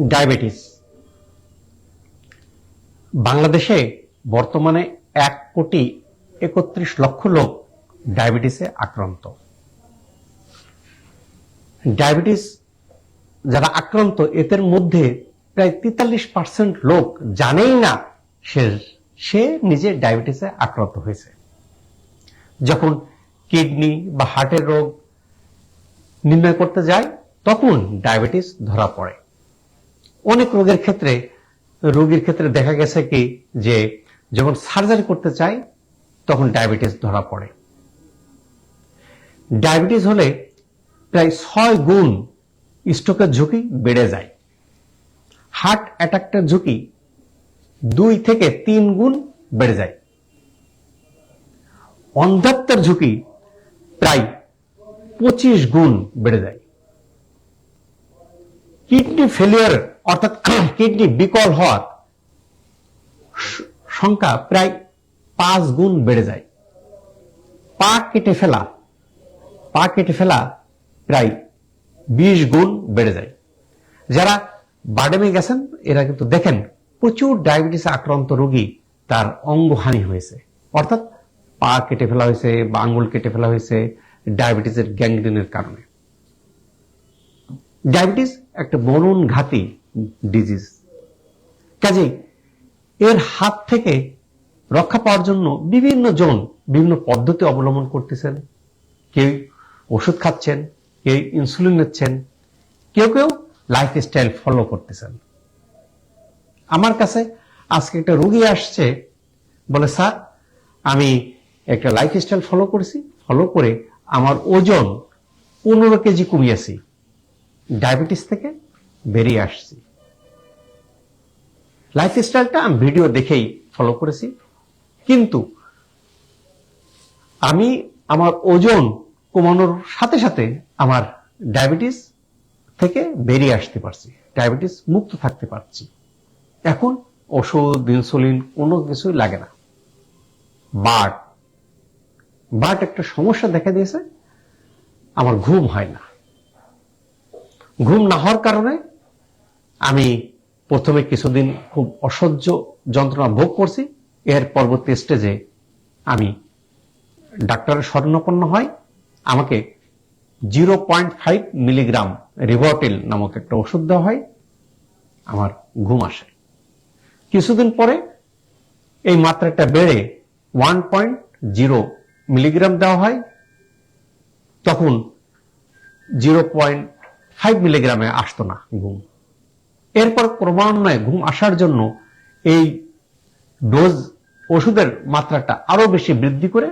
Diabetes. বাংলাদেশে বর্তমানে এক কোটি একত্রিশ লক্ষ লোক ডায়াবেটিসে আক্রান্ত। ডায়াবেটিস যারা আক্রান্ত, এদের মধ্যে প্রায় তেতাল্লিশ পার্সেন্ট লোক জানেই না সে সে নিজে ডায়াবেটিসে আক্রান্ত হয়েছে। যখন কিডনি বা হার্টের রোগ নির্ণয় করতে যায়, তখন ডায়াবেটিস ধরা পড়ে। অনেক রোগের ক্ষেত্রে, রোগীর ক্ষেত্রে দেখা গেছে কি যে যখন সার্জারি করতে চায়, তখন ডায়াবেটিস ধরা পড়ে। ডায়াবেটিস হলে প্রায় ছয় গুণ স্ট্রোকের ঝুঁকি বেড়ে যায়। হার্ট অ্যাটাকটার ঝুঁকি দুই থেকে তিন গুণ বেড়ে যায়। অন্ধত্বের ঝুঁকি প্রায় পঁচিশ গুণ বেড়ে যায়। কিডনি ফেলিয়ার অর্থাৎ কিডনি বিকল হওয়ার সংখ্যা প্রায় পাঁচ গুণ বেড়ে যায়। পা কেটে ফেলা, পা কেটে ফেলা প্রায় বিশ গুণ বেড়ে যায়। যারা বাডেমে গেছেন, এরা কিন্তু দেখেন প্রচুর ডায়াবেটিস আক্রান্ত রোগী তার অঙ্গহানি হয়েছে। অর্থাৎ পা কেটে ফেলা হয়েছে বা আঙ্গুল কেটে ফেলা হয়েছে ডায়াবেটিসের গ্যাংগ্রিনের কারণে। ডায়াবেটিস একটা মরণ ঘাতী ডিজিজ কাজেই এর হাত থেকে রক্ষা পাওয়ার জন্য বিভিন্ন জন বিভিন্ন পদ্ধতি অবলম্বন করতেছেন। কেউ ওষুধ খাচ্ছেন, কেউ ইনসুলিন নিচ্ছেন, কেউ কেউ লাইফ স্টাইল ফলো করতেছেন। আমার কাছে আজকে একটা রুগী আসছে, বলে, স্যার, আমি একটা লাইফ স্টাইল ফলো করেছি। ফলো করে আমার ওজন পনেরো কেজি কমিয়েছি। ডায়াবেটিস থেকে বেরিয়ে আসছি। লাইফ স্টাইলটা আমি ভিডিও দেখেই ফলো করেছি। কিন্তু আমি আমার ওজন কমানোর সাথে সাথে আমার ডায়াবেটিস থেকে বেরিয়ে আসতে পারছি। ডায়াবেটিস মুক্ত থাকতে পারছি। এখন ওষুধ ইনসুলিন কোনো কিছুই লাগে না। বাট বাট একটা সমস্যা দেখা দিয়েছে, আমার ঘুম হয় না। ঘুম না হওয়ার কারণে আমি প্রথমে কিছুদিন খুব অসহ্য যন্ত্রণা ভোগ করছি। এর পরবর্তী স্টেজে আমি ডাক্তারের স্বর্ণপন্ন হয় আমাকে zero point five milligram Rivotril নামক একটা ওষুধ দেওয়া হয়। আমার ঘুম আসে। কিছুদিন পরে এই মাত্রাটা বেড়ে ওয়ান পয়েন্ট জিরো মিলিগ্রাম দেওয়া হয়। তখন জিরো পয়েন্ট ফাইভ মিলিগ্রামে আসতো না ঘুম। এরপর ক্রমান্বয়ে ঘুম আসার জন্য এই ডোজ ওষুধের মাত্রাটা আরও বেশি বৃদ্ধি করে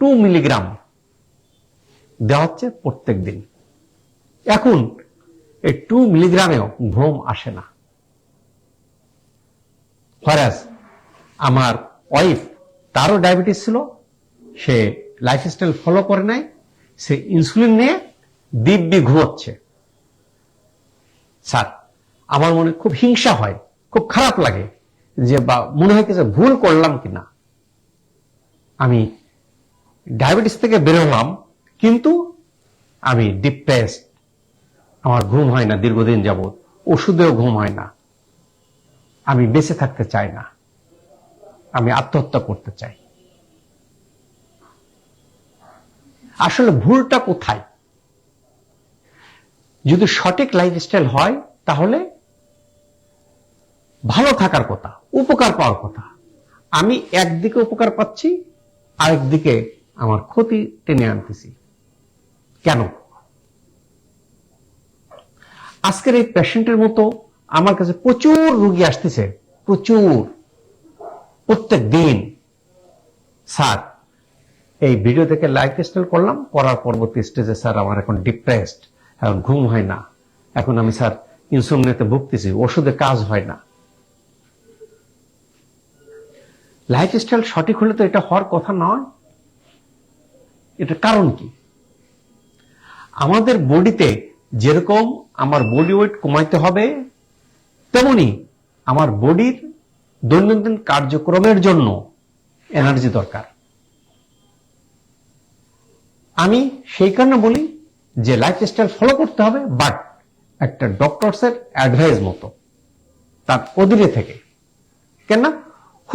টু মিলিগ্রাম দেওয়া হচ্ছে প্রত্যেক দিন। এখন এই টু মিলিগ্রামেও ঘুম আসে না। ফরাজ আমার ওয়াইফ তারও ডায়াবেটিস ছিল, সে লাইফস্টাইল ফলো করে নাই, সে ইনসুলিন নিয়ে দিব্যি ঘুমোচ্ছে। স্যার, আমার মনে খুব হিংসা হয়, খুব খারাপ লাগে যে বা, মনে হয় কি যে ভুল করলাম কিনা। আমি ডায়াবেটিস থেকে বেরোলাম কিন্তু আমি ডিপ্রেসড। আমার ঘুম হয় না দীর্ঘদিন যাবৎ, ওষুধেও ঘুম হয় না। আমি বেঁচে থাকতে চাই না। আমি আত্মহত্যা করতে চাই। আসলে ভুলটা কোথায়? যদি সঠিক লাইফস্টাইল হয়, তাহলে ভালো থাকার কথা, উপকার পাওয়ার কথা। আমি একদিকে উপকার পাচ্ছি, আরেকদিকে আমার ক্ষতি টেনে আনতেছি। কেন? আজকের এই পেশেন্টের মতো আমার কাছে প্রচুর রুগী আসতেছে, প্রচুর। প্রত্যেক দিন। স্যার, এই ভিডিও থেকে লাইফ স্টাইল করলাম করার পরবর্তী স্টেজে স্যার আমার এখন ডিপ্রেসড এখন ঘুম হয় না। এখন আমি স্যার ইনসুলিনেতে ভুগতেছি, ওষুধে কাজ হয় না। লাইফ স্টাইল সঠিক হলে তো এটা হওয়ার কথা নয়। এটা কারণ কি? আমাদের বডিতে যেরকম আমার বডি ওয়েট কমাইতে হবে, তেমনি আমার বডির দৈনন্দিন কার্যক্রমের জন্য এনার্জি দরকার। আমি সেই কারণে বলি যে লাইফ স্টাইল ফলো করতে হবে বাট একটা ডক্টরসের অ্যাডভাইস মতো তার অধীনে থেকে। কেন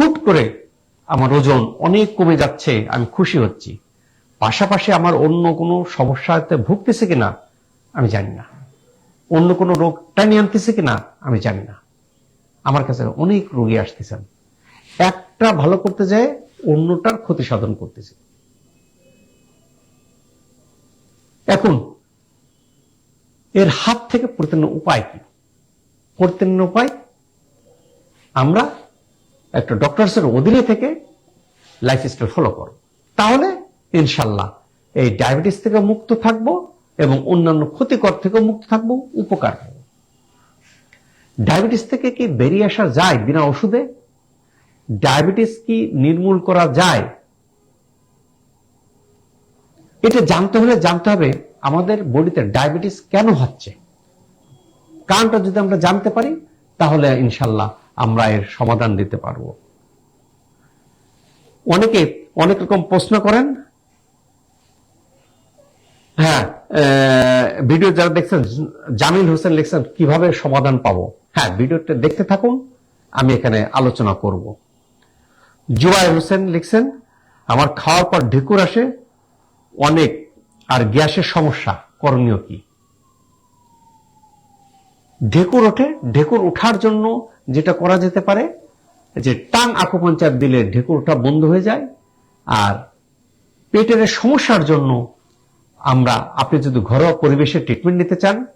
হুট করে আমার ওজন অনেক কমে যাচ্ছে, আমি খুশি হচ্ছি। পাশাপাশি আমার অন্য কোনো সমস্যাতে ভুগতেছে কিনা, আমি জানি না। অন্য কোনো রোগ টানি আনতেছে কিনা, আমি জানি না। আমার কাছে অনেক রোগী আসতেছেন। একটা ভালো করতে যায় অন্যটার ক্ষতি সাধন করতেছে। এখন, এর হাত থেকে পরিত্রাণের উপায় কি? পরিত্রাণের উপায়, আমরা একটা ডক্টরসের অধীনে থেকে লাইফস্টাইল ফলো করব। তাহলে, ইনশাল্লাহ, এই ডায়াবেটিস থেকে মুক্ত থাকব এবং অন্যান্য ক্ষতিকর থেকে মুক্ত থাকব, উপকার পাব। ডায়াবেটিস থেকে কি বেরিয়ে আসা যায় বিনা ওষুধে? ডায়াবেটিস কি নির্মূল করা যায় এটা জানতে হলে জানতে হবে আমাদের বডিতে ডায়াবেটিস কেন হচ্ছে। কারণটা যদি আমরা জানতে পারি, তাহলে ইনশাল্লাহ আমরা এর সমাধান দিতে পারব। অনেকে অনেক রকম প্রশ্ন করেন। হ্যাঁ ভিডিও যারা দেখছেন, জামিল হোসেন লিখছেন, কীভাবে সমাধান পাবো? হ্যাঁ ভিডিওটা দেখতে থাকুন, আমি এখানে আলোচনা করব। জুবাই হোসেন লিখছেন, আমার খাওয়ার পর ঢেকুর আসে অনেক। আর গ্যাসের সমস্যা, করণীয় কি? ঢেকুর ওঠে, ঢেকুর ওঠার জন্য যেটা করা যেতে পারে, যে টান আকুপাঞ্চার দিলে ঢেকুরটা বন্ধ হয়ে যায়। আর পেটের সমস্যার জন্য আমরা, আপনি যদি ঘরোয়া পরিবেশে ট্রিটমেন্ট নিতে চান,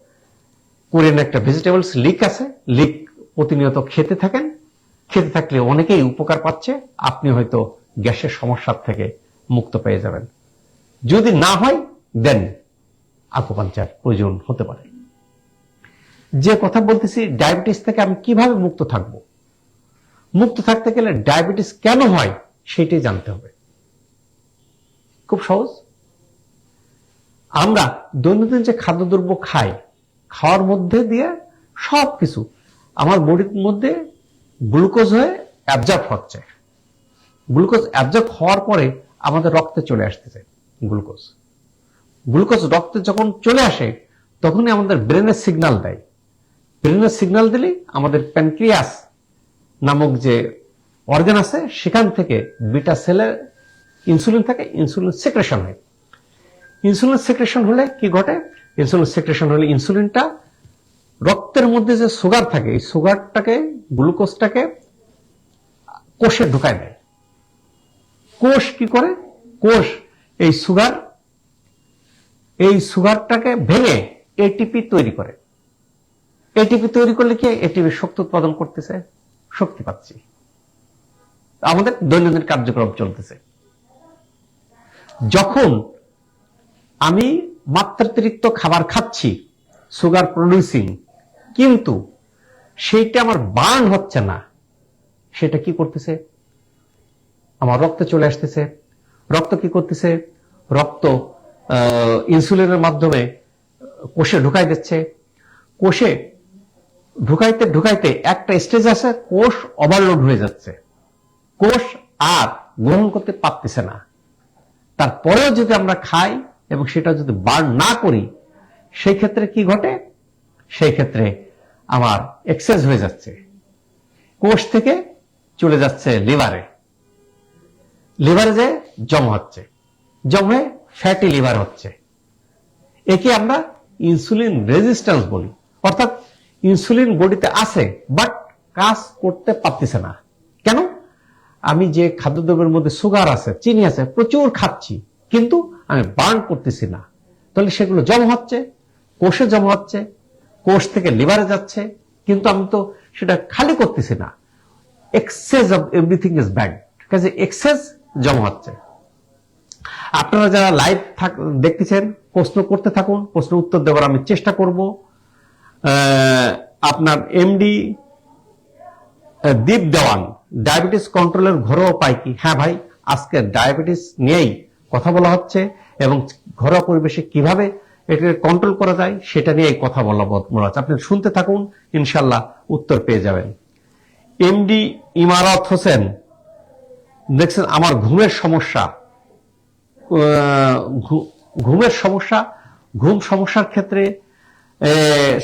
কোরিয়ান একটা ভেজিটেবলস লিক আছে লিক প্রতিনিয়ত খেতে থাকেন। খেতে থাকলে অনেকেই উপকার পাচ্ছে, আপনি হয়তো গ্যাসের সমস্যার থেকে মুক্ত পেয়ে যাবেন। যদি না হয় দেন আকুপাঞ্চার প্রয়োজন হতে পারে। যে কথা বলতেছি ডায়াবেটিস থেকে আমি কীভাবে মুক্ত থাকব? মুক্ত থাকতে গেলে ডায়াবেটিস কেন হয়, সেটাই জানতে হবে। খুব সহজ। আমরা দৈনন্দিন যে খাদ্যদ্রব্য খাই, খাওয়ার মধ্যে দিয়ে সব কিছু আমার বডির মধ্যে গ্লুকোজ হয়ে অ্যাবজর্ব হচ্ছে। গ্লুকোজ অ্যাবজর্ব হওয়ার পরে আমাদের রক্তে চলে আসতেছে। গ্লুকোজ। গ্লুকোজ রক্তে যখন চলে আসে, তখনই আমাদের ব্রেনের সিগন্যাল দেয়। ব্রেনের সিগন্যাল দিলে আমাদের প্যানক্রিয়াস নামক যে অর্গান আছে, সেখান থেকে বিটা সেলের ইনসুলিন থাকে ইনসুলিন সেক্রেশন হয়। ইনসুলিন সেক্রেশন হলে কি ঘটে? ইনসুলিন সেক্রেশন হলে ইনসুলিনটা রক্তের মধ্যে যে সুগার থাকে, এই সুগারটাকে গ্লুকোজটাকে কোষে ঢুকায় দেয়। কোষ কি করে? কোষ এই সুগার এই সুগারটাকে ভেঙে এটিপি তৈরি করে। এটিপি তৈরি করলে কি এটিপি শক্তি উৎপাদন করতেছে? শক্তি পাচ্ছি। আমাদের দৈনন্দিন কার্যক্রম চলতেছে। যখন আমি মাত্রাতিরিক্ত খাবার খাচ্ছি সুগার প্রডিউসিং কিন্তু সেইটা আমার বার্ন হচ্ছে না, সেটা কি করতেছে? আমার রক্তে চলে আসতেছে। রক্ত কি করতেছে? রক্ত ইনসুলিনের মাধ্যমে কোষে ঢুকাই দিচ্ছে। কোষে ঢুকাইতে ঢুকাইতে একটা স্টেজ আছে, কোষ ওভারলোড হয়ে যাচ্ছে। কোষ আর গ্রহণ করতে পারতেছে না। তারপরেও যদি আমরা খাই এবং সেটা যদি বার না করি, সেই ক্ষেত্রে কি ঘটে? সেই ক্ষেত্রে আমার এক্সেস হয়ে যাচ্ছে। কোষ থেকে চলে যাচ্ছে লিভারে লিভারে যে জমা হচ্ছে। জমে ফ্যাটি লিভার হচ্ছে। একে আমরা ইনসুলিন রেজিস্ট্যান্স বলি। অর্থাৎ ইনসুলিন বডিতে আছে বাট কাজ করতে পারতেছে না। কেন? আমি যে খাদ্যদ্রব্যের মধ্যে সুগার আছে, চিনি আছে, প্রচুর খাচ্ছি, কিন্তু আমি বার্ন করতেছি না। তাহলে সেগুলো জমা হচ্ছে, কোষে জমা হচ্ছে, কোষ থেকে লিভারে যাচ্ছে, কিন্তু আমি তো সেটা খালি করতেছি না। Excess of everything is bad কাজে এক্সেস জমা হচ্ছে। আপনারা যারা লাইভ দেখতেছেন, প্রশ্ন করতে থাকুন প্রশ্ন উত্তর দেওয়ার আমি চেষ্টা করব। আপনার এমডি দীপ দেওয়ান ডায়াবেটিস কন্ট্রোলের ঘরোয়া উপায় কি? হ্যাঁ ভাই, আজকে ডায়াবেটিস নিয়েই কথা বলা হচ্ছে এবং ঘরোয়া পরিবেশে কীভাবে এটাকে কন্ট্রোল করা যায় সেটা নিয়েই কথা বলা মনে হচ্ছে। আপনি শুনতে থাকুন ইনশাল্লাহ উত্তর পেয়ে যাবেন। এমডি ইমারত হোসেন, দেখছেন আমার ঘুমের সমস্যা। ঘুমের সমস্যা, ঘুম সমস্যার ক্ষেত্রে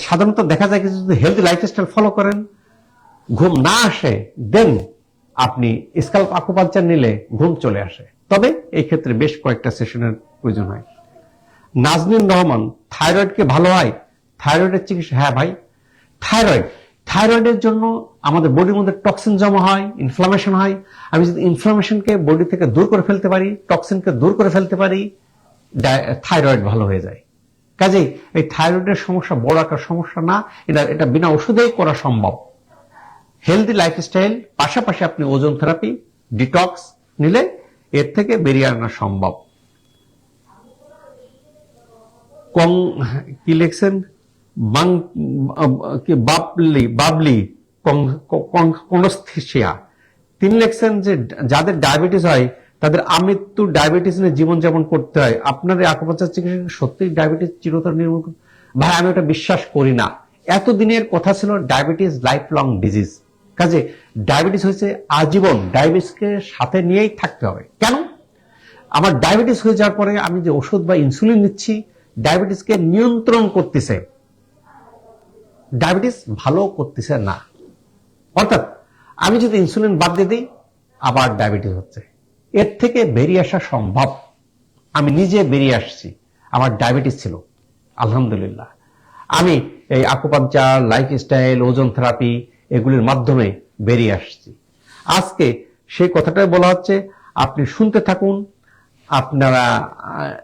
সাধারণত দেখা যায় কি যদি হেলদি লাইফস্টাইল ফলো করেন। ঘুম না আসে দেন আপনি স্কাল্প আকুপাঞ্চার নিলে ঘুম চলে আসে। তবে এই ক্ষেত্রে বেশ কয়েকটা সেশনের প্রয়োজন হয়। নাজনীন রহমান থাইরয়েডকে ভালো হয়? থাইরয়েডের চিকিৎসা হ্যাঁ ভাই থাইরয়েড থাইরয়েডের জন্য আমাদের বডির মধ্যে টক্সিন জমা হয় ইনফ্লামেশন হয়। আমি যদি ইনফ্লামেশনকে বডি থেকে দূর করে ফেলতে পারি টক্সিনকে দূর করে ফেলতে পারি থাইরয়েড ভালো হয়ে যায়। কাজেই এই থাইরয়েডের সমস্যা বড় একটা সমস্যা না, এটা এটা বিনা ওষুধেই করা সম্ভব। হেলদি লাইফস্টাইল পাশাপাশি আপনি ওজন থেরাপি ডিটক্স নিলে এর থেকে বেরিয়ে আনা সম্ভব। কং, কি লিখছেন? বাবলি বাবলি কনস্থিসিয়া তিনি লিখছেন যে যাদের ডায়াবেটিস হয়, তাদের আমৃত্যু ডায়াবেটিস নিয়ে জীবনযাপন করতে হয়। আপনার এই আকুপাচার চিকিৎসা সত্যি ডায়াবেটিস চিরতর নির্মূল ভাই, আমি ওটা বিশ্বাস করি না। এতদিনের কথা ছিল ডায়াবেটিস লাইফ লং ডিজিজ। কাজে ডায়াবেটিস হয়েছে আজীবন। ডায়াবেটিসকে সাথে নিয়েই থাকতে হবে। কেন? আমার ডায়াবেটিস হয়ে যাওয়ার পরে আমি যে ওষুধ বা ইনসুলিন নিচ্ছি, ডায়াবেটিসকে নিয়ন্ত্রণ করতেছে। ডায়াবেটিস ভালো করতেছে না। অর্থাৎ আমি যদি ইনসুলিন বাদ দিয়ে দিই, আবার ডায়াবেটিস হচ্ছে। এর থেকে বেরিয়ে আসা সম্ভব। আমি নিজে বেরিয়ে আসছি। আমার ডায়াবেটিস ছিল। আলহামদুলিল্লাহ। আমি এই আকুপাঞ্চার লাইফস্টাইল ওজন থেরাপি এগুলির মাধ্যমে বেরিয়ে আসছি। আজকে সেই কথাটাই বলা হচ্ছে, আপনি শুনতে থাকুন, আপনারা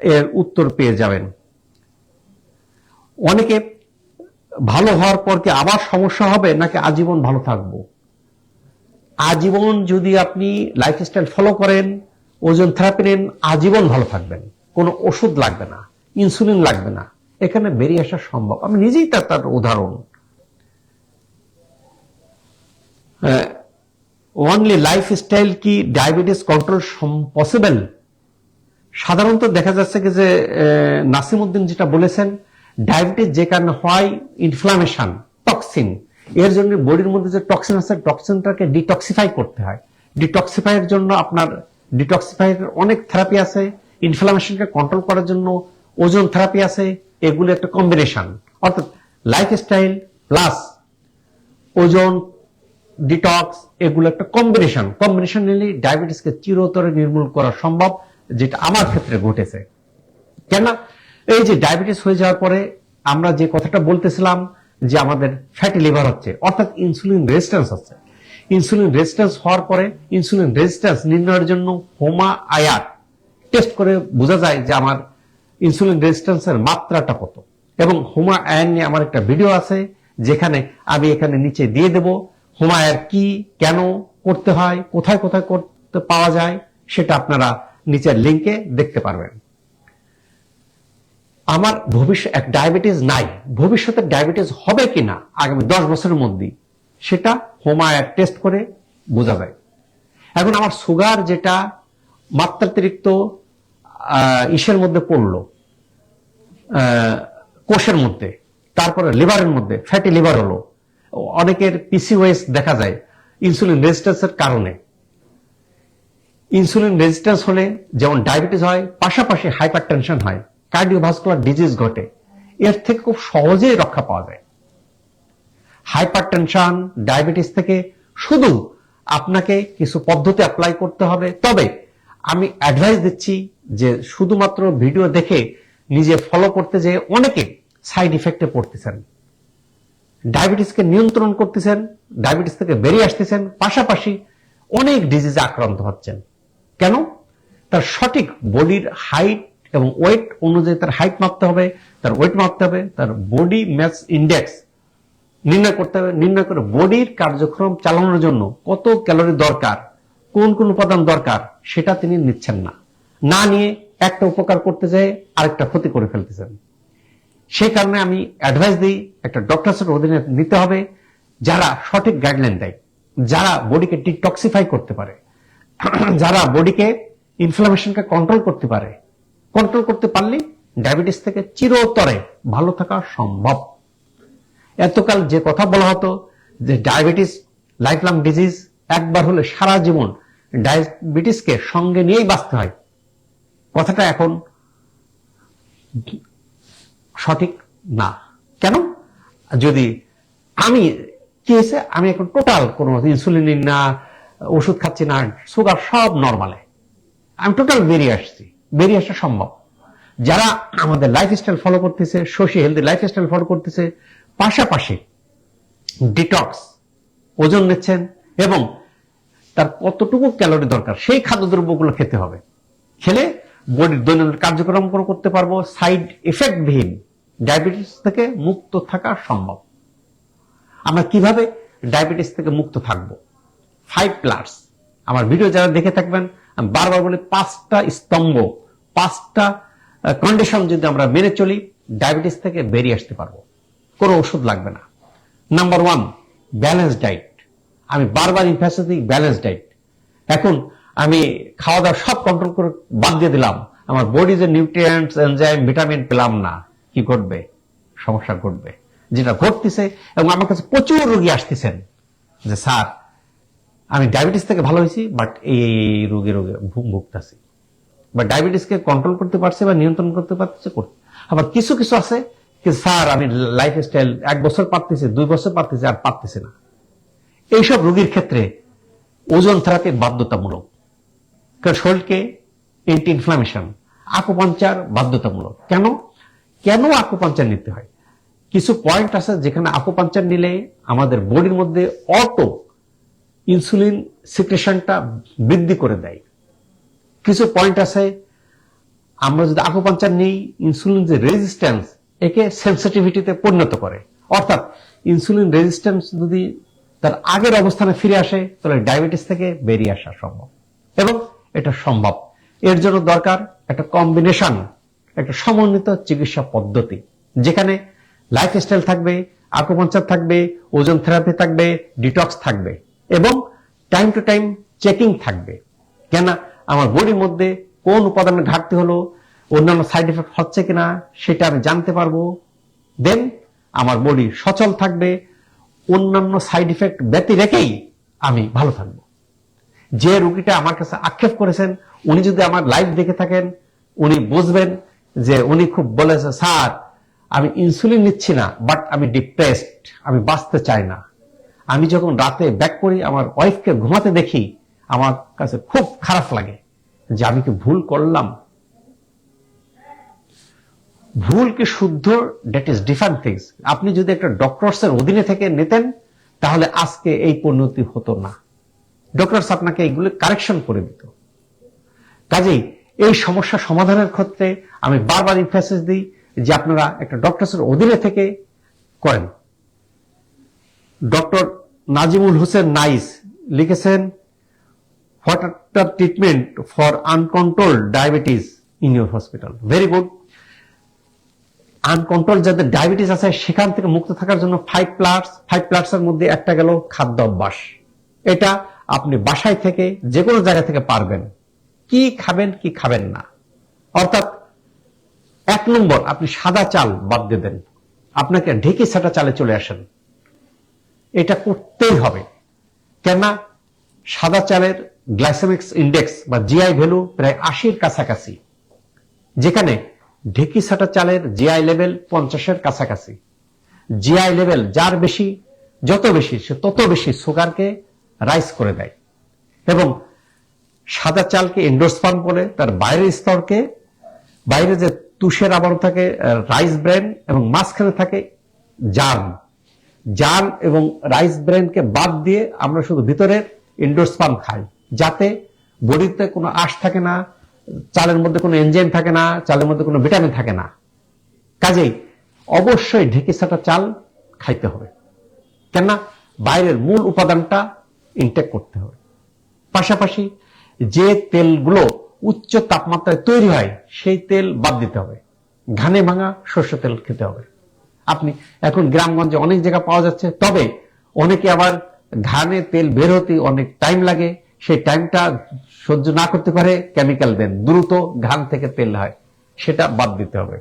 এর উত্তর পেয়ে যাবেন। অনেকে ভালো হওয়ার পর কি আবার সমস্যা হবে নাকি আজীবন ভালো থাকব? আজীবন যদি আপনি লাইফস্টাইল ফলো করেন ওজন থেরাপি নেন আজীবন ভালো থাকবেন। কোনো ওষুধ লাগবে না ইনসুলিন লাগবে না। এখানে বেরিয়ে আসা সম্ভব। আমি নিজেই তার তার উদাহরণ। অনলি লাইফস্টাইল কি ডায়াবেটিস কন্ট্রোল পসিবল সাধারণত দেখা যাচ্ছে কি যে আহ, নাসিমউদ্দিন যেটা বলেছেন ডায়াবেটিস যে কারণে হয় ইনফ্লামেশন টক্সিন এর জন্য বডির মধ্যে যে টক্সিন আছে টক্সিনটাকে ডিটক্সিফাই করতে হয়। ডিটক্সিফাই এর জন্য আপনার ডিটক্সিফাই এর অনেক থেরাপি আছে। ইনফ্লামেশনকে কন্ট্রোল করার জন্য ওজন থেরাপি আছে। এগুলো একটা কম্বিনেশন অর্থাৎ লাইফস্টাইল প্লাস ওজন ডিটক্স এগুলো একটা কম্বিনেশন কম্বিনেশন নিলে ডায়াবেটিসকে চিরতরে নির্মূল করা সম্ভব, যেটা আমার ক্ষেত্রে ঘটেছে। কেন এই যে ডায়াবেটিস হয়ে যাওয়ার পরে আমরা যে কথাটা বলতেছিলাম যে আমাদের ফ্যাটি লিভার হচ্ছে, অর্থাৎ ইনসুলিন রেজিস্ট্যান্স হচ্ছে। ইনসুলিন রেজিস্ট্যান্স হওয়ার পরে ইনসুলিন রেজিস্ট্যান্স নির্ণয়ের জন্য হোমা আয়ার টেস্ট করে বোঝা যায় যে আমার ইনসুলিন রেজিস্ট্যান্সের মাত্রাটা কত। এবং হোমা আয়ার নিয়ে আমার একটা ভিডিও আছে যেখানে আমি এখানে নিচে দিয়ে দেব হোমা আয়ার কি, কেন করতে হয়, কোথায় কোথায় করতে পাওয়া যায় সেটা আপনারা নিচের লিংকে দেখতে পারবেন। আমার ভবিষ্যৎ এক ডায়াবেটিস নাই। ভবিষ্যতে ডায়াবেটিস হবে কিনা আগামী দশ বছরের মধ্যে সেটা হোমায়ার টেস্ট করে বোঝা যায়। এখন আমার সুগার যেটা মাত্রাতিরিক্ত ইসের মধ্যে পড়ল কোষের মধ্যে, তারপরে লিভারের মধ্যে ফ্যাটি লিভার হলো। অনেকের পিসিওএস দেখা যায় ইনসুলিন রেজিস্ট্যান্সের কারণে। ইনসুলিন রেজিস্ট্যান্স হলে যেমন ডায়াবেটিস হয়, পাশাপাশি হাইপার টেনশন হয়। কার্ডিওভাস্কুলার ডিজিজ ঘটে, এর থেকে খুব সহজেই রক্ষা পাওয়া যায়। হাইপার টেনশন ডায়াবেটিস থেকে শুধু আপনাকে কিছু পদ্ধতি অ্যাপ্লাই করতে হবে। তবে আমি অ্যাডভাইস দিচ্ছি যে শুধুমাত্র ভিডিও দেখে নিজে ফলো করতে যেয়ে অনেকে সাইড ইফেক্টে পড়তেছেন। ডায়াবেটিসকে নিয়ন্ত্রণ করতেছেন ডায়াবেটিস থেকে বেরিয়ে আসতেছেন, পাশাপাশি অনেক ডিজিজে আক্রান্ত হচ্ছেন। কেন? তার সঠিক বডির হাইট এবং ওয়েট অনুযায়ী তার হাইট মাপতে হবে, তার ওয়েট মাপতে হবে, তার বডি ম্যাস ইন্ডেক্স নির্ণয় করতে হবে, নির্ণয় করে বডির কার্যক্রম চালানোর জন্য কত ক্যালোরি দরকার, কোন কোন উপাদান দরকার, সেটা তিনি নিচ্ছেন না। না নিয়ে একটা উপকার করতে যেয়ে আরেকটা ক্ষতি করে ফেলতেছেন। সেই কারণে আমি অ্যাডভাইস দিই, একটা ডক্টরসের অধীনে নিতে হবে, যারা সঠিক গাইডলাইন দেয়, যারা বডিকে ডিটক্সিফাই করতে পারে, যারা বডিকে ইনফ্লামেশনকে কন্ট্রোল করতে পারে কন্ট্রোল করতে পারলে ডায়াবেটিস থেকে চিরতরে ভালো থাকা সম্ভব। এতকাল যে কথা বলা হতো যে ডায়াবেটিস লাইফ লং ডিজিজ একবার হলে সারা জীবন ডায়াবেটিসকে সঙ্গে নিয়েই বাঁচতে হয়। কথাটা এখন সঠিক না। কেন? যদি আমি কি হয়েছে? আমি এখন টোটাল কোনো ইনসুলিন না, ওষুধ খাচ্ছি না সুগার সব নর্মালে আমি টোটাল বেরিয়ে আসছি। বেরিয়ে আসা সম্ভব। যারা আমাদের লাইফস্টাইল ফলো করতেছে সোশি হেলদি লাইফস্টাইল ফলো করতেছে, পাশাপাশি ডিটক্স ওজন নিচ্ছেন এবং তার কতটুকু ক্যালোরি দরকার, সেই খাদ্যদ্রব্যগুলো খেতে হবে। খেলে বডির দৈনন্দিন কার্যক্রম করে করতে পারব সাইড এফেক্টবিহীন ডায়াবেটিস থেকে মুক্ত থাকা সম্ভব। আমরা কীভাবে ডায়াবেটিস থেকে মুক্ত থাকব? ফাইভ প্লাস আমার ভিডিও যারা দেখে থাকবেন বারবার বলি, পাঁচটা স্তম্ভ পাঁচটা কন্ডিশন যদি আমরা মেনে চলি ডায়াবেটিস থেকে বেরিয়ে আসতে পারব। কোনো ওষুধ লাগবে না। নাম্বার ওয়ান ব্যালেন্স ডায়েট আমি বারবার ইনফ্যাসিস ব্যালেন্স ডায়েট এখন আমি খাওয়া দাওয়া সব কন্ট্রোল করে বাদ দিয়ে দিলাম। আমার বডি যে নিউট্রিয়েন্টস এনজাইম ভিটামিন পেলাম না। কি ঘটবে? সমস্যা ঘটবে। যেটা ঘটতেছে এবং আমার কাছে প্রচুর রোগী আসতেছেন। যে, স্যার, আমি ডায়াবেটিস থেকে ভালো হয়েছি বাট এই রোগে রোগে ভুগতাছি। বা ডায়াবেটিসকে কন্ট্রোল করতে পারছে বা নিয়ন্ত্রণ করতে পারছে আবার কিছু কিছু আছে যে, স্যার, আমি লাইফ স্টাইল এক বছর পারতেছি, দুই বছর পারতেছি, আর পারতেছি না। এইসব রোগীর ক্ষেত্রে ওজন থেরাপি বাধ্যতামূলক। কারণ শরীরকে এন্টি ইনফ্লামেশন আকুপাঞ্চার বাধ্যতামূলক। কেন? কেন আকুপাঞ্চার নিতে হয়? কিছু পয়েন্ট আছে যেখানে আকুপাঞ্চার নিলে আমাদের বডির মধ্যে অটো ইনসুলিন সিক্রেশনটা বৃদ্ধি করে দেয়। কিছু পয়েন্ট আছে। আমরা যদি আকুপাঞ্চার নিই ইনসুলিন যে রেজিস্ট্যান্স একে সেন্সিটিভিটিতে পরিণত করে। অর্থাৎ ইনসুলিন রেজিস্ট্যান্স যদি তার আগের অবস্থানে ফিরে আসে, তাহলে ডায়াবেটিস থেকে বেরিয়ে আসা সম্ভব। এবং এটা সম্ভব। এর জন্য দরকার একটা কম্বিনেশন একটা সমন্বিত চিকিৎসা পদ্ধতি, যেখানে লাইফস্টাইল থাকবে আকুপাঞ্চার থাকবে, ওজন থেরাপি থাকবে ডিটক্স থাকবে, এবং টাইম টু টাইম চেকিং থাকবে। কেন আমার বডির মধ্যে কোন উপাদানের ঘাটতি হলো, অন্যান্য সাইড এফেক্ট হচ্ছে কিনা, সেটা আমি জানতে পারব। দেন আমার বডি সচল থাকবে, অন্যান্য সাইড ইফেক্ট ব্যতি রেখেই আমি ভালো থাকব। যে রুগীটা আমার কাছে আক্ষেপ করেছেন, উনি যদি আমার লাইভ দেখে থাকেন, উনি বুঝবেন যে উনি খুব বলেছে, স্যার, আমি ইনসুলিন নিচ্ছি না বাট আমি ডিপ্রেসড আমি বাঁচতে চাই না। আমি যখন রাতে ব্যাক করি, আমার ওয়াইফকে ঘুমাতে দেখি আমার কাছে খুব খারাপ লাগে যে আমি কি ভুল করলাম? ভুল কি শুদ্ধ? দ্যাট ইজ ডিফারেন্ট থিংস আপনি যদি একটা ডক্টরসের অধীনে থেকে নিতেন, তাহলে আজকে এই পরিণতি হতো না। ডক্টরস আপনাকে এইগুলো কারেকশন করে দিত। কাজেই এই সমস্যা সমাধানের ক্ষেত্রে আমি বারবার ইনফাসিস দিই যে আপনারা একটা ডক্টরসের অধীনে থেকে করেন। ডক্টর নাজিমুল হোসেন নাইস লিখেছেন what are the treatment for uncontrol diabetes in your hospital very good uncontrol যাদের ডায়াবেটিস আছে, সেখান থেকে মুক্ত থাকার জন্য ফাইভ প্লাস ফাইভ প্লাস এর মধ্যে একটা গেল খাদ্য অভ্যাস। এটা আপনি বাসায় থেকে যে কোনো জায়গা থেকে পারবেন। কি খাবেন কি খাবেন না। অর্থাৎ এক নম্বর, আপনি সাদা চাল বাদ দিয়ে দেন। আপনাকে ঢেকে সাটা চালে চলে আসেন। এটা করতেই হবে। কেননা সাদা চালের গ্লাইসেমিক্স ইন্ডেক্স বা জিআই ভ্যালু প্রায় আশির কাছাকাছি, যেখানে ঢেকি সাটা চালের জিআই লেভেল পঞ্চাশের কাছাকাছি। জিআই লেভেল যার বেশি, যত বেশি, সে তত বেশি সুগারকে রাইস করে দেয় এবং সাদা চালকে এন্ডোসপান বলে তার বাইরের স্তরকে, বাইরে যে তুষের আবরণ থাকে রাইস ব্রেন এবং মাঝখানে থাকে জার্ম জার্ম এবং রাইস ব্রেনকে বাদ দিয়ে আমরা শুধু ভিতরের ইন্ডোসপান খাই। যাতে বডিতে কোনো আশ থাকে না, চালের মধ্যে কোনো এনজাইম থাকে না, চালের মধ্যে কোনো ভিটামিন থাকে না। কাজেই অবশ্যই ঢেকে সাটা চাল খাইতে হবে। কেননা বাইরের মূল উপাদানটা ইনটেক করতে হবে। পাশাপাশি যে তেলগুলো উচ্চ তাপমাত্রায় তৈরি হয়, সেই তেল বাদ দিতে হবে। ঘানে ভাঙা সর্ষ তেল খেতে হবে। আপনি এখন গ্রামগঞ্জে অনেক জায়গা পাওয়া যাচ্ছে, তবে অনেকে আবার ঘানে তেল বের হতে অনেক টাইম লাগে। সেই টাইমটা সহ্য না করতে পারে কেমিক্যাল দেন দ্রুত ঘান থেকে তেল হয়, সেটা বাদ দিতে হবে।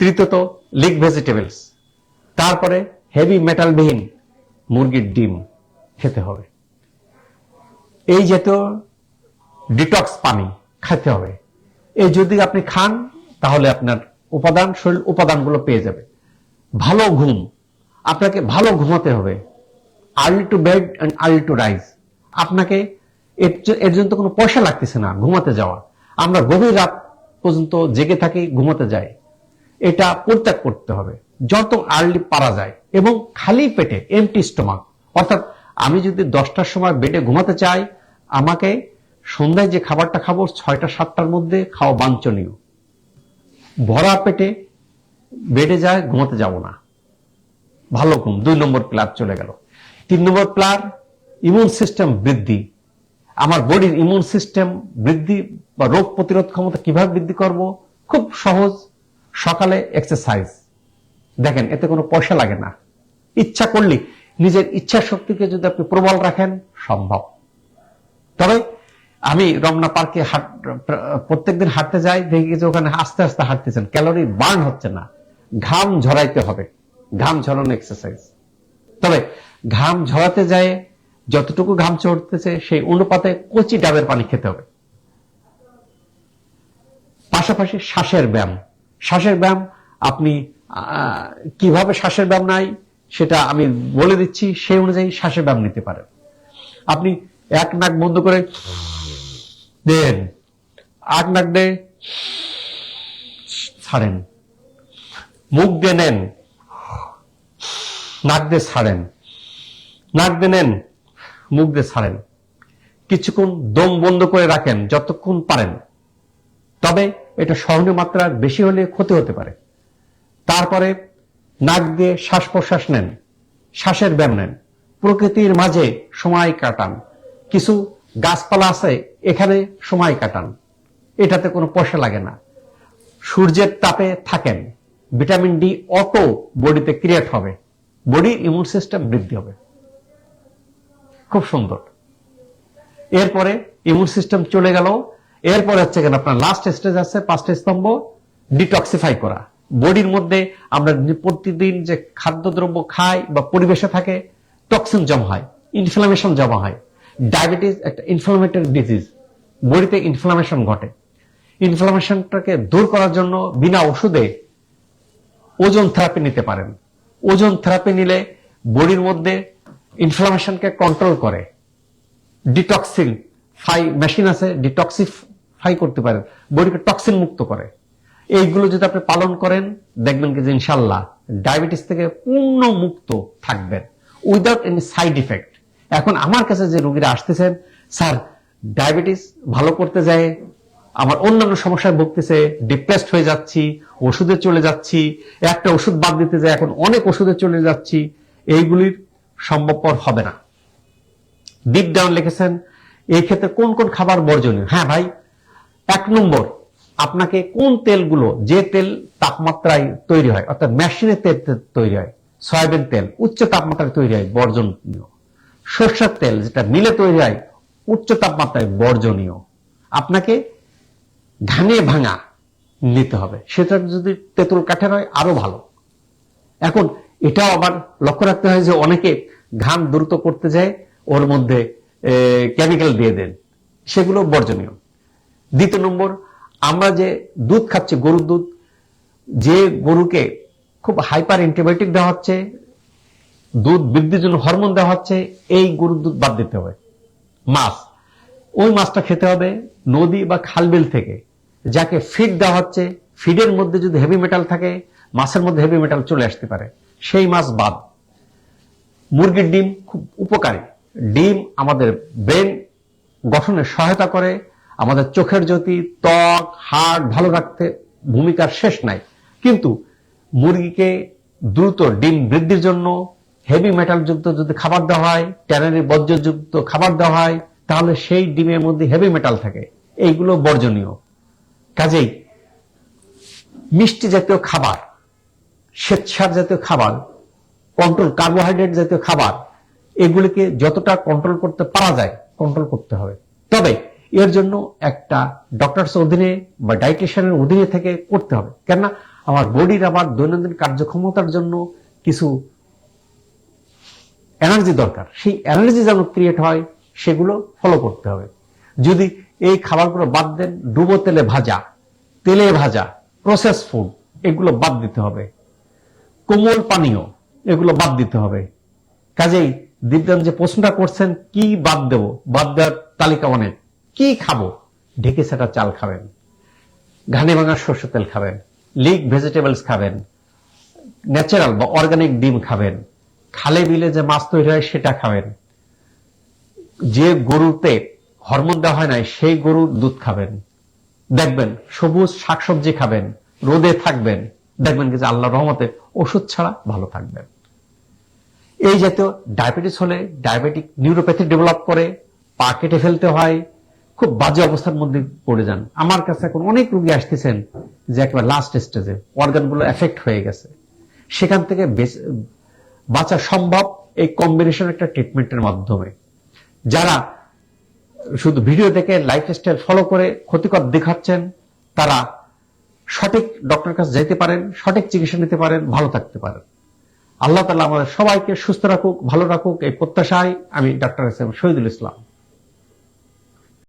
তৃতীয়ত লিক ভেজিটেবলস তারপরে হেভি মেটালবিহীন মুরগির ডিম খেতে হবে। এই জাতীয় ডিটক্স পানি খেতে হবে। এই যদি আপনি খান, তাহলে আপনার উপাদান শরীর উপাদানগুলো পেয়ে যাবে। ভালো ঘুম, আপনাকে ভালো ঘুমাতে হবে। Early to bed and early to rise আপনাকে এর জন্য তো কোনো পয়সা লাগতেছে না ঘুমাতে যাওয়া। আমরা গভীর রাত পর্যন্ত জেগে থাকি, ঘুমাতে যাই। এটা পরিত্যাগ করতে হবে। যত আর্লি পারা যায় এবং খালি পেটে এমটি স্টোমাক অর্থাৎ আমি যদি দশটার সময় বেডে ঘুমাতে চাই, আমাকে সন্ধ্যায় যে খাবারটা খাব, ছয়টা, সাতটার মধ্যে খাওয়া বাঞ্ছনীয়। ভরা পেটে বেডে যায়, ঘুমাতে যাব না। ভালো ঘুম, দুই নম্বর প্লার চলে গেল। তিন নম্বর প্লার ইমিউন সিস্টেম বৃদ্ধি। আমার বডির ইমিউন সিস্টেম বৃদ্ধি বা রোগ প্রতিরোধ ক্ষমতা কীভাবে বৃদ্ধি করব? খুব সহজ। সকালে এক্সারসাইজ দেখেন, এতে কোনো পয়সা লাগে না। ইচ্ছা করলে নিজের ইচ্ছা শক্তিকে যদি আপনি প্রবল রাখেন, সম্ভব। তবে আমি রমনা পার্কে হাট, প্রত্যেকদিন হাঁটতে যাই, দেখি যে ওখানে আস্তে আস্তে হাঁটতেছেন। ক্যালোরি বার্ন হচ্ছে না। ঘাম ঝরাইতে হবে। ঘাম ঝরানো এক্সারসাইজ তবে ঘাম ঝরাতে যায় যতটুকু ঘাম চড়তেছে সেই অনুপাতে কচি ডাবের পানি খেতে হবে। পাশাপাশি শ্বাসের ব্যায়াম। শ্বাসের ব্যায়াম, আপনি কীভাবে শ্বাসের ব্যায়াম নাই, সেটা আমি বলে দিচ্ছি, সেই অনুযায়ী শ্বাসের ব্যায়াম নিতে পারেন। আপনি এক নাক বন্ধ করে দেন। আট নাক দিয়ে ছাড়েন। মুখ দিয়ে নেন। নাক দিয়ে ছাড়েন। নাক দিয়ে নেন। মুখ দিয়ে ছাড়েন। কিছুক্ষণ দম বন্ধ করে রাখেন যতক্ষণ পারেন। তবে এটা সহনীয় মাত্রা বেশি হলে ক্ষতি হতে পারে। তারপরে নাক দিয়ে শ্বাস প্রশ্বাস নেন, শ্বাসের ব্যায়াম নেন, প্রকৃতির মাঝে সময় কাটান। কিছু গাছপালা আছে, এখানে সময় কাটান। এটাতে কোনো পয়সা লাগে না। সূর্যের তাপে থাকেন। ভিটামিন ডি অটো বডিতে ক্রিয়েট হবে। বডির ইমিউন সিস্টেম বৃদ্ধি হবে। খুব সুন্দর। এরপরে ইমিউন সিস্টেম চলে গেল। এরপরে হচ্ছে কেন আপনার লাস্ট স্টেজ আছে পাঁচটা স্তম্ভ ডিটক্সিফাই করা। বডির মধ্যে আমরা প্রতিদিন যে খাদ্যদ্রব্য খাই বা পরিবেশে থাকে টক্সিন জমা হয় ইনফ্লামেশন জমা হয়। ডায়াবেটিস একটা ইনফ্লামেটরি ডিজিজ বডিতে ইনফ্লামেশন ঘটে। ইনফ্লামেশনটাকে দূর করার জন্য বিনা ওষুধে ওজন থেরাপি নিতে পারেন। ওজন থেরাপি নিলে বডির মধ্যে ইনফ্লামেশনকে কন্ট্রোল করে। ডিটক্সিন ফাই মেশিন আছে ডিটক্সিফাই করতে পারেন বডিকে টক্সিন মুক্ত করে। এইগুলো যদি আপনি পালন করেন, দেখবেন কি যে ইনশাল্লাহ ডায়াবেটিস থেকে পূর্ণ মুক্ত থাকবেন উইদাউট এনি সাইড ইফেক্ট এখন আমার কাছে যে রোগীরা আসতেছেন স্যার ডায়াবেটিস ভালো করতে যায়, আমার অন্যান্য সমস্যায় ভুগতেছে ডিপ্রেসড হয়ে যাচ্ছি, ওষুধে চলে যাচ্ছি, একটা ওষুধ বাদ দিতে যায়, এখন অনেক ওষুধে চলে যাচ্ছি। এইগুলির সম্ভবপর হবে না। ডিপ ডাউন লিখেছেন, এই ক্ষেত্রে কোন কোন খাবার বর্জনীয়? হ্যাঁ ভাই, এক নম্বর, আপনাকে কোন তেলগুলো, যে তেল তাপমাত্রায় তৈরি হয়, অর্থাৎ মেশিনে তেল তৈরি হয়, সয়াবিন তেল, উচ্চ তাপমাত্রায় তৈরি হয়, বর্জনীয়। সর্ষের তেল যেটা মিলে তৈরি হয়, উচ্চ তাপমাত্রায় বর্জনীয়। আপনাকে ঘানে ভাঙা নিতে হবে। সেটা যদি তেঁতুল কাঠের হয়, আরও ভালো। এখন এটাও আবার লক্ষ্য রাখতে হয় যে অনেকে ঘাম দ্রুত করতে যায়, ওর মধ্যে কেমিক্যাল দিয়ে দেন। সেগুলো বর্জনীয়। দ্বিতীয় নম্বর, আমরা যে দুধ খাচ্ছি, গরুর দুধ, যে গরুকে খুব হাইপার অ্যান্টিবায়োটিক দেওয়া হচ্ছে, দুধ বৃদ্ধির জন্য হরমোন দেওয়া হচ্ছে, এই গরুর দুধ বাদ দিতে হবে। মাছ। ওই মাছটা খেতে হবে নদী বা খালবিল থেকে। যাকে ফিড দেওয়া হচ্ছে ফিডের মধ্যে যদি হেভি মেটাল থাকে, মাছের মধ্যে হেভি মেটাল চলে আসতে পারে। সেই মাছ বাদ। মুরগির ডিম খুব উপকারী। ডিম আমাদের ব্রেন গঠনে সহায়তা করে, আমাদের চোখের জ্যোতি, ত্বক, হাড় ভালো রাখতে ভূমিকার শেষ নাই। কিন্তু মুরগিকে দ্রুত ডিম বৃদ্ধির জন্য হেভি মেটাল যুক্ত যদি খাবার দেওয়া হয় ট্যানারি বর্জ্যযুক্ত খাবার দেওয়া হয়, তাহলে সেই ডিমের মধ্যে হেভি মেটাল থাকে। এইগুলো বর্জনীয়। কাজেই মিষ্টি জাতীয় খাবার শ্বেতসার জাতীয় খাবার কন্ট্রোল কার্বোহাইড্রেট জাতীয় খাবার, এগুলিকে যতটা কন্ট্রোল করতে পারা যায় কন্ট্রোল করতে হবে। তবে এর জন্য একটা ডক্টরস অধীনে বা ডাইটিশিয়ানের অধীনে থেকে করতে হবে। কেননা আমার বডির আবার দৈনন্দিন কার্যক্ষমতার জন্য কিছু এনার্জি দরকার। সেই এনার্জি যেন ক্রিয়েট হয়, সেগুলো ফলো করতে হবে। যদি এই খাবারগুলো বাদ দেন, ডুবো তেলে ভাজা তেলে ভাজা প্রসেস ফুড এগুলো বাদ দিতে হবে। কোমল পানীয়, এগুলো বাদ দিতে হবে। কাজেই দিবদান যে প্রশ্নটা করছেন, কি বাদ দেব? বাদ দেওয়ার তালিকা অনেক। কি খাব? ঢেকে সেটা চাল খাবেন। ঘানি ভাঙা সর্ষে তেল খাবেন। লিক ভেজিটেবলস খাবেন। ন্যাচারাল বা অর্গানিক ডিম খাবেন। খালে বিলে যে মাছ তৈরি হয়, সেটা খাবেন। যে গরুতে হরমোন দেওয়া হয় নাই, সেই গরুর দুধ খাবেন। দেখবেন সবুজ শাকসবজি খাবেন। রোদে থাকবেন। দেখবেন কি যে আল্লাহ রহমতে ওষুধ ছাড়া ভালো থাকবেন এই জাতীয় ডায়াবেটিস হলে ডায়াবেটিক নিউরোপ্যাথি ডেভেলপ করে, পা কেটে ফেলতে হয়, খুব বাজে অবস্থার মধ্যে পড়ে যান। আমার কাছে এখন অনেক রুগী আসতেছেন যে একেবারে লাস্ট স্টেজে অর্গানগুলো এফেক্ট হয়ে গেছে। সেখান থেকে বাঁচা সম্ভব এই কম্বিনেশন একটা ট্রিটমেন্টের মাধ্যমে। যারা শুধু ভিডিও দেখে লাইফস্টাইল ফলো করে ক্ষতিকর দেখাচ্ছেন, তারা সঠিক ডক্টরের কাছে যেতে পারেন, সঠিক চিকিৎসা নিতে পারেন, ভালো থাকতে পারেন। আল্লাহ তালা আমাদের সবাইকে সুস্থ রাখুক, ভালো রাখুক, এই প্রত্যাশায় আমি doctor S M Shahidul Islam.